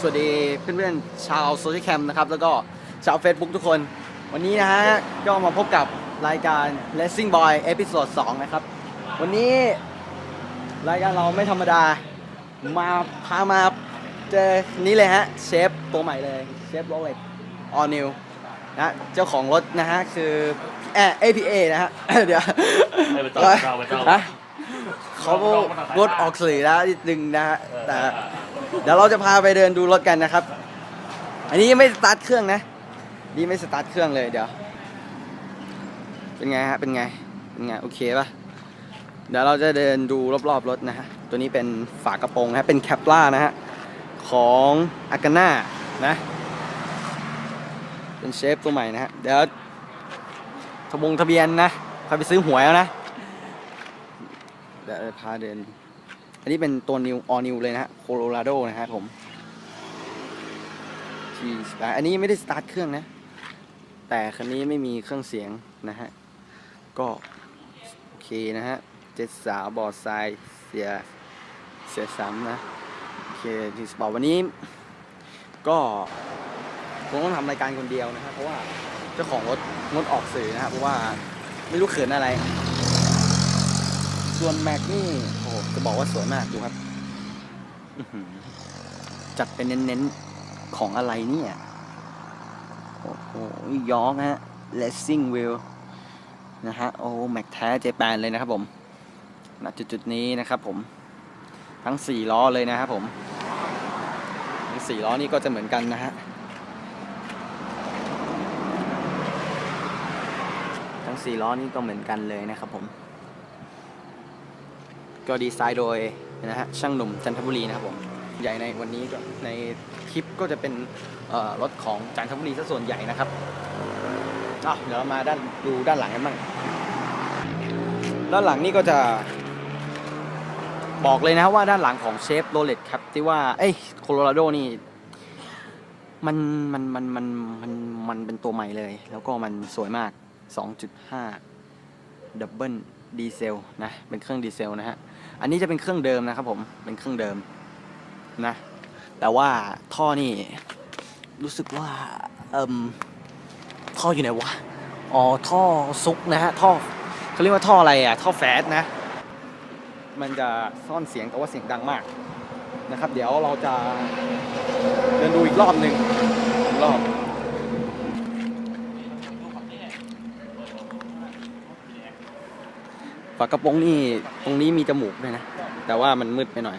สวัสดีเพื่อนๆชาวโซเชียลแคมนะครับ แล้วก็ชาว Facebook ทุกคน วันนี้นะฮะ ก็มาพบกับรายการ Racing Boy เอพิโซด2นะครับ วันนี้รายการเราไม่ธรรมดา มาพามาเจอนี้เลยฮะ เชฟตัวใหม่เลย เชฟโรเล็กออนิวนะเจ้าของรถนะฮะ คือแอ APA นะฮะ เดี๋ยวไม่เป็นไรเราไม่ต้องนะเขารถออกสื่อแล้วนิดนึงนะฮะแต่ เดี๋ยวเราจะพาไปเดินดูรถกันนะครับ อันนี้ยังไม่สตาร์ทเครื่องนะนี่ไม่สตาร์ทเครื่องเลยเดี๋ยว เป็นไงฮะเป็นไงเป็นไงโอเคป่ะเดี๋ยวเราจะเดินดูรอบๆรถนะฮะ ตัวนี้เป็นฝากระโปรงนะฮะเป็นแคปล่านะฮะ ของอากาน่านะ เป็นเชฟตัวใหม่นะฮะ เดี๋ยวทะบงทะเบียนนะพาไปซื้อหวยแล้วนะ เดี๋ยวพาเดิน อันนี้เป็นตัวนิวออนิวเลยนะฮะโคโลราโดนะฮะผมที่อันนี้ไม่ได้สตาร์ทเครื่องนะ แต่คันนี้ไม่มีเครื่องเสียงนะฮะ ก็โอเคนะฮะเจ็ดสาวบอร์ดทรายเสียเสียซ้ำนะโอเคทีสปอร์ตวันนี้ ก็คงต้องทำรายการคนเดียวนะครับเพราะว่าเจ้าของรถงดออกสื่อนะครับเพราะว่าไม่รู้เขินอะไร ส่วนแม็กนี่ จะบอกว่าสวยมากดูครับจัดเป็นเน้นๆ ของอะไรเนี่ย โอ้โหยอกนะฮะ Racing Wheel นะฮะ โอ้แม็กแท้เจแปนเลยนะครับผมณจุดๆนี้นะครับผม ทั้ง 4 ล้อเลยนะครับผม ทั้ง 4 ล้อนี่ก็จะเหมือนกันนะฮะ ทั้ง 4 ล้อนี่ก็เหมือนกันเลยนะครับผม ก็ดีไซน์โดยนะฮะช่างหนุ่มจันทบุรีนะครับผมใหญ่ในวันนี้ก็ในคลิปก็จะเป็นรถของจันทบุรีซะส่วนใหญ่นะครับอะเดี๋ยวเรามาด้านดูด้านหลังกันบ้างด้านหลังนี่ก็จะบอกเลยนะว่าด้านหลังของเชฟโรเลตครับที่ว่าเอ้ยโคโลราโดนี่มันมันมันมันมันมันเป็นตัวใหม่เลย แล้วก็มันสวยมาก 2.5 ดับเบิลดีเซลนะ เป็นเครื่องดีเซลนะฮะ อันนี้จะเป็นเครื่องเดิมนะครับผมเป็นเครื่องเดิมนะ แต่ว่าท่อนี่รู้สึกว่าเอ่มท่ออยู่ไหนวะอ๋อท่อซุกนะฮะท่อเขาเรียกว่าท่ออะไรอะท่อแฟสนะ มันจะซ่อนเสียงแต่ว่าเสียงดังมากนะครับ เดี๋ยวเราจะเดินดูอีกรอบหนึ่งอีกรอบ ฝากระโปรงนี่ตรงนี้มีจมูกด้วยนะ แต่ว่ามันมืดไปหน่อย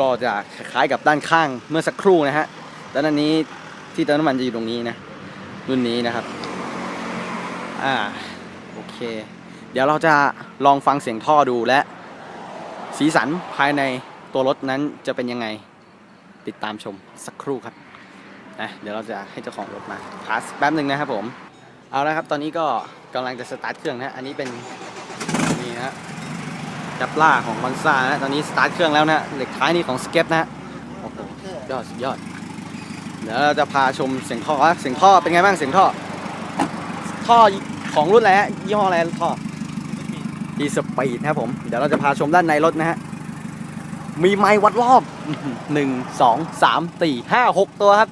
ก็จะคล้ายๆกับด้านข้างเมื่อสักครู่นะฮะด้านนี้ที่เติมน้ำมันจะอยู่ตรงนี้นะ รุ่นนี้นะครับ อ่า โอเค เดี๋ยวเราจะลองฟังเสียงท่อดูและ สีสันภายในตัวรถนั้นจะเป็นยังไง ติดตามชมสักครู่ครับนะเดี๋ยวเราจะให้เจ้าของรถมาพาสแป๊บหนึ่งนะครับผม เอาละครับ ตอนนี้ก็กำลังจะสตาร์ทเครื่องนะ อันนี้เป็นนี่นะจับล่าของมอนซ่านะ ตอนนี้สตาร์ทเครื่องแล้วนะ เหล็กท้ายนี่ของสเก็ตนะโอ้โหยอดสุดยอด เดี๋ยวเราจะพาชมเสียงท่อเสียงท่อเป็นไงบ้างเสียงท่อ ท่อของรุ่นอะไรฮะยี่ห้ออะไรท่อดีสปีดนะครับผม เดี๋ยวเราจะพาชมด้านในรถนะฮะ มีไม้วัดรอบหนึ่งสองสามสี่ห้าหกตัวครับ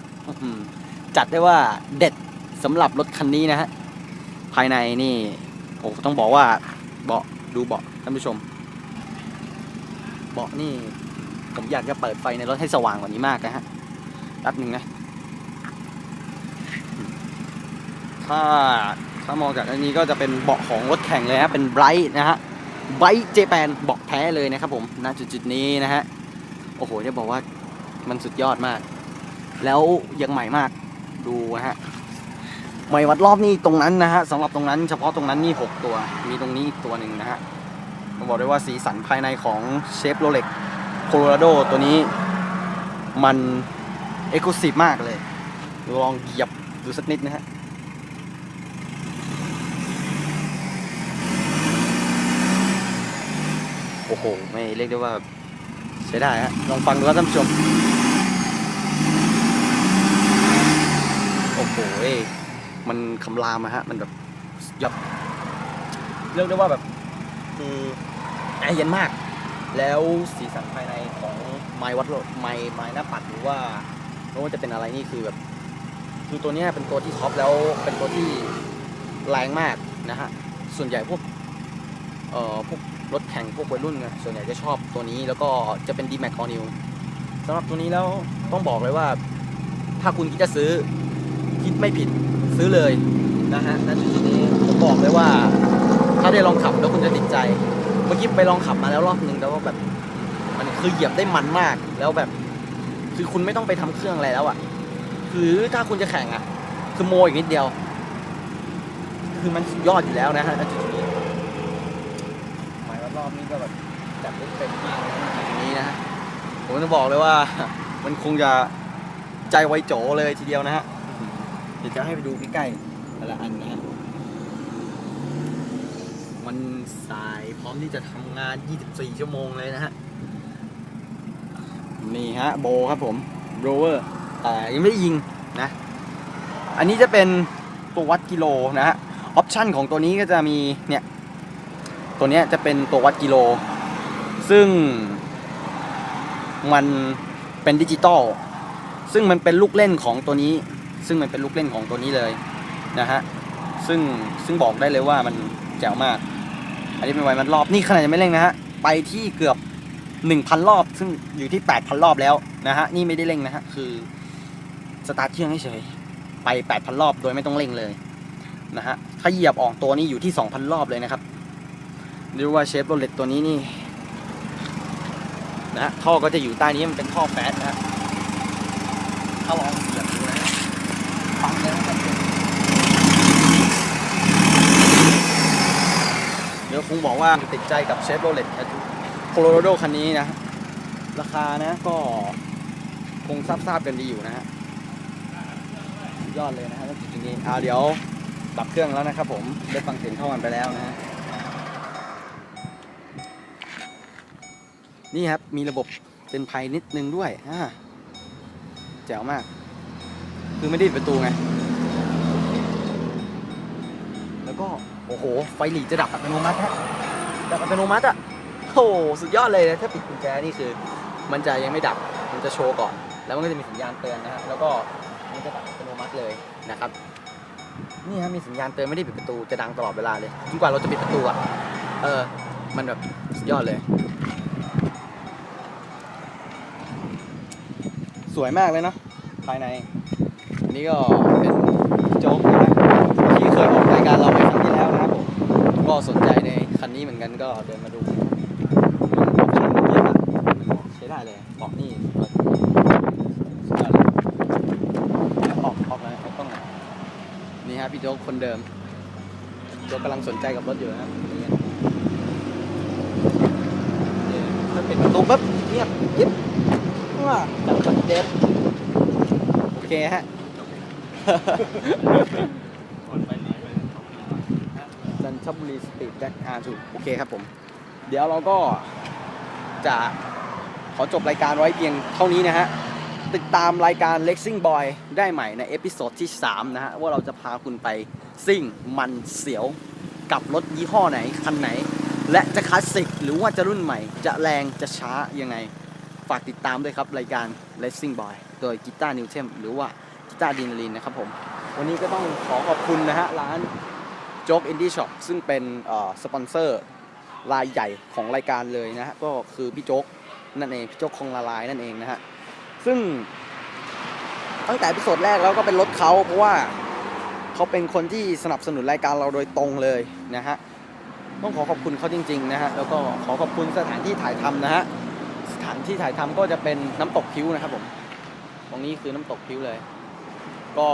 จัดได้ว่าเด็ด สำหรับรถคันนี้นะฮะ ภายในนี่ผมต้องบอกว่าเบาะดูเบาะท่านผู้ชม เบาะนี่ ผมอยากจะเปิดไฟในรถให้สว่างกว่านี้มากนะฮะแป๊บหนึ่งนะ ถ้าถ้ามองจากอันนี้ก็จะเป็นเบาะของรถแข่งเลยฮะ เป็นไบรท์นะฮะไบรท์เจแปนเบาะแท้เลยนะครับผมณจุดๆนี้นะฮะ โอ้โหจะบอกว่ามันสุดยอดมาก แล้วยังใหม่มากดูนะฮะ ไม่วัดรอบนี่ตรงนั้นนะฮะสำหรับตรงนั้นเฉพาะตรงนั้นนี่ 6 ตัว มีตรงนี้อีกตัวหนึ่งนะฮะต้องบอกได้ว่าสีสันภายในของเชฟโรเล็กโคโลราโดตัวนี้มันเอกลุศิมากเลย ลองเหยียบดูสักนิดนะฮะโอ้โห ไม่เรียกได้ว่าใช้ได้ฮะลองฟังดูครับท่านผู้ชม โอ้โห มันคำรามอะฮะ มันแบบยอดเรียกได้ว่าแบบคือแอร์เย็นมาก แล้วสีสันภายในของไม้วัดโลไม้ไม้หน้าปัดหรือว่าไม่ว่าจะเป็นอะไรนี่คือแบบคือตัวเนี้ยเป็นตัวที่ท็อปแล้วเป็นตัวที่แรงมากนะฮะ ส่วนใหญ่พวกเอ่อพวกรถแข่งพวกวัยรุ่นไงส่วนใหญ่จะชอบตัวนี้แล้วก็จะเป็น d m a x All New สำหรับตัวนี้แล้วต้องบอกเลยว่า ถ้าคุณคิดจะซื้อคิดไม่ผิด ซื้อเลยนะฮะนั่นจุดนี้ผมบอกเลยว่า ถ้าได้ลองขับแล้วคุณจะติดใจ เมื่อกี้ไปลองขับมาแล้วรอบนึงแล้วก็แบบ มันคือเหยียบได้มันมากแล้วแบบ คือคุณไม่ต้องไปทำเครื่องอะไรแล้วอะ่ะคือถ้าคุณจะแข่งอะ่ะ คือโมอีกนิดเดียว คือมันยอดอยู่แล้วนะฮะณจุดนี้หมายว่ารอบนี้ก็แบบจัดได้เต็มที่นะจุดนี้นะฮะผมจะบอกเลยว่า มันคงจะใจไวโจเลยทีเดียวนะฮะ เดี๋ยวจะให้ไปดูใกล้ๆแต่ละอันนะฮะมันสายพร้อมที่จะทำงาน 24 ชั่วโมงเลยนะฮะ นี่ฮะโบครับผมโรเวอร์แต่ยังไม่ได้ยิงนะ อันนี้จะเป็นตัววัดกิโลนะฮะ ออปชันของตัวนี้ก็จะมีเนี่ย ตัวเนี้ยจะเป็นตัววัดกิโล ซึ่งมันเป็นดิจิตอลซึ่งมันเป็นลูกเล่นของตัวนี้ ซึ่งมันเป็นลูกเล่นของตัวนี้เลยนะฮะซึ่งซึ่งบอกได้เลยว่ามันแจ๋วมาก อันนี้เป็นไวมันรอบนี่ขนาดยังไม่เร่งนะฮะไปที่เกือบ 1,000 รอบ ซึ่งอยู่ที่ 8,000 รอบแล้วนะฮะนี่ไม่ได้เร่งนะฮะคือสตาร์ทเครื่องเฉยไป 8,000 รอบโดยไม่ต้องเร่งเลยนะฮะถ้าเหยียบออกตัวนี้อยู่ที่ 2,000 รอบเลยนะครับเรียกว่าเชฟโรเลตตัวนี้นี่นะฮะท่อก็จะอยู่ใต้นี้มันเป็นท่อแฟตนะฮะถ้าลองเหยียบ ดูนะฮะฟังเลยเดี๋ยวคงบอกว่าติดใจกับเชฟโรเลตโคโลราโดคันนี้นะ ราคานะก็คงทราบๆกันดีอยู่นะฮะยอดเลยนะฮะจริงๆอ่าเดี๋ยวดับเครื่องแล้วนะครับผม ได้ฟังเสียงท่อมันไปแล้วนะฮะนี่ครับ มีระบบเป็นภัยนิดนึงด้วยอ่าแจ๋วมาก คือไม่ได้ปิดประตูไง แล้วก็ โอ้โห ไฟหลีจะดับอัตโนมัติฮะดับอัตโนมัติอะโอ้สุดยอดเลยนะถ้าปิดกุญแจนี่คือ มันจะยังไม่ดับมันจะโชว์ก่อน แล้วมันก็จะมีสัญญาณเตือนนะฮะแล้วก็มันจะดับอัตโนมัติเลยนะครับนี่ฮะมีสัญญาณเตือนไม่ได้ปิดประตูจะดังตลอดเวลาเลยจนกว่าเราจะปิดประตูอะเออ มันแบบสุดยอดเลย สวยมากเลยเนาะภายใน นี้ก็เป็นโจ๊กนะที่เคยออกรายการเราไปครั้งที่แล้วนะครับผมก็สนใจในคันนี้เหมือนกันก็เดินมาดูใช้ได้เลยบอกนี่สุดยอดเลยอกออกแล้วเขาต้องไหนนี่ฮะพี่โจ๊กคนเดิมโจ๊กกำลังสนใจกับรถอยู่นะครับนี่เนี่ยถ้าปิดประตูปุ๊บเงียบยิบว้าจับคอนเด็ดโอเคฮะ จันทบุรีสปีดแบ็กอาร์ถูกโอเคครับผม เดี๋ยวเราก็จะขอจบรายการไว้เพียงเท่านี้นะฮะ ติดตามรายการ Lexing Boy ได้ใหม่ในเอพิโซดที่ 3 นะฮะ ว่าเราจะพาคุณไปซิ่งมันเสียวกับรถยี่ห้อไหน คันไหน และจะคลาสสิกหรือว่าจะรุ่นใหม่ จะแรงจะช้ายังไง ฝากติดตามด้วยครับ รายการ Racing Boy โดยกีตาร์นิวเทมหรือว่า ตาดีนาลีนนะครับผมวันนี้ก็ต้องขอขอบคุณนะฮะร้านโจ๊กอินดี้ช็อปซึ่งเป็นสปอนเซอร์รายใหญ่ของรายการเลยนะฮะก็คือพี่โจ๊กนั่นเองพี่โจ๊กคงละลายนั่นเองนะฮะซึ่งตั้งแต่พิโซดแรกแล้วก็เป็นรถเขาเพราะว่าเขาเป็นคนที่สนับสนุนรายการเราโดยตรงเลยนะฮะต้องขอขอบคุณเขาจริงๆนะฮะแล้วก็ขอขอบคุณสถานที่ถ่ายทำนะฮะสถานที่ถ่ายทำก็จะเป็นน้ำตกพิ้วนะครับผมตรงนี้คือน้ำตกพิ้วเลย ก็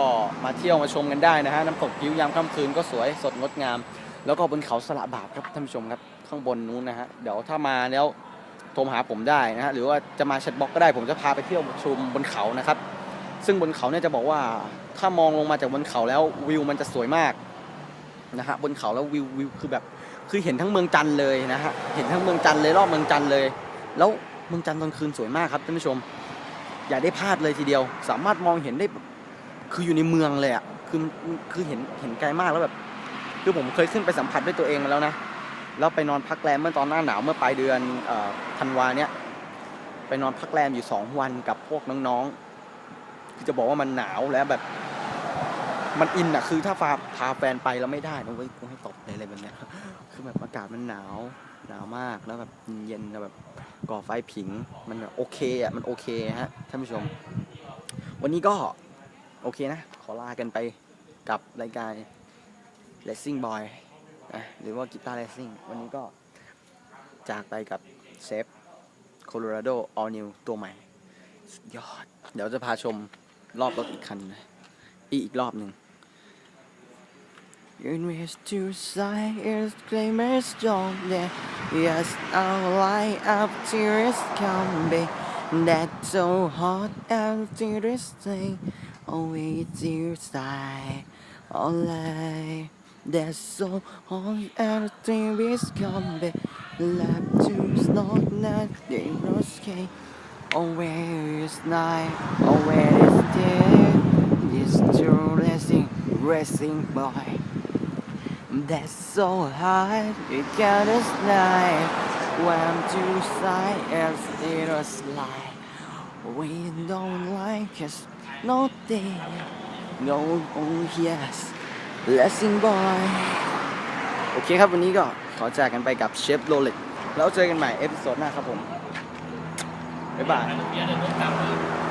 มาเที่ยวมาชมกันได้นะฮะน้ำตกพิ้วยามค่ำคืนก็สวยสดงดงาม แล้วก็บนเขาสละบาบครับท่านผู้ชมครับข้างบนนู้นนะฮะเดี๋ยวถ้ามาแล้วโทรหาผมได้นะฮะหรือว่าจะมาแชทบล็อกก็ได้ผมจะพาไปเที่ยวชมบนเขานะครับ ซึ่งบนเขาเนี่ยจะบอกว่าถ้ามองลงมาจากบนเขาแล้ววิวมันจะสวยมากนะฮะบนเขาแล้ววิววิวคือแบบคือเห็นทั้งเมืองจันเลยนะฮะเห็นทั้งเมืองจันเลยรอบเมืองจันเลย แล้วเมืองจันตอนคืนสวยมากครับท่านผู้ชม อย่าได้พลาดเลยทีเดียว สามารถมองเห็นได้ คืออยู่ในเมืองเลยอะคือคือเห็นเห็นไกลมากแล้วแบบคือผมเคยขึ้นไปสัมผัสด้วยตัวเองมาแล้วนะแล้วไปนอนพักแรมเมื่อตอนหน้าหนาวเมื่อปลายเดือนธันวาเนี้ยไปนอนพักแรมอยู่สองวันกับพวกน้องๆคือจะบอกว่ามันหนาวแล้วแบบ มันอินอะคือถ้าพาพาแฟนไปแล้วไม่ได้นะเว้ยกูให้ตบเลยอะไรแบบเนี้ยคือแบบอากาศมันหนาวหนาวมากแล้วแบบเย็นแล้วแบบก่อไฟผิงมันโอเคอะมันโอเคฮะท่านผู้ชม วันนี้ก็ โอเคนะ ขอลากันไปกับรายการ Racing Boy นะหรือว่ากีตาร์ Racing วันนี้ก็จากไปกับเซฟ Colorado All New ตัวใหม่ สุดยอด เดี๋ยวจะพาชมรอบรถอีกคันนะอีกอีกรอบหนึ่ง Invest to side is claimer strong there Yes our light up tears come back That's so hot and tears thing always your side. All I, that's so on everything is coming. Left to snow, not the escape. Always night, always day. This true racing, racing boy. That's so hard, you can't deny. When to side, and still slide. We don't like us, no thing. No, oh yes, blessing boy. โอเคครับวันนี้ก็ขอจากกันไปกับเชฟโรเล็กแล้วเจอกันใหม่เอพิโซดหน้าครับผม บ๊ายบายเดี๋ยวเดี๋ยวต้องกลับเลย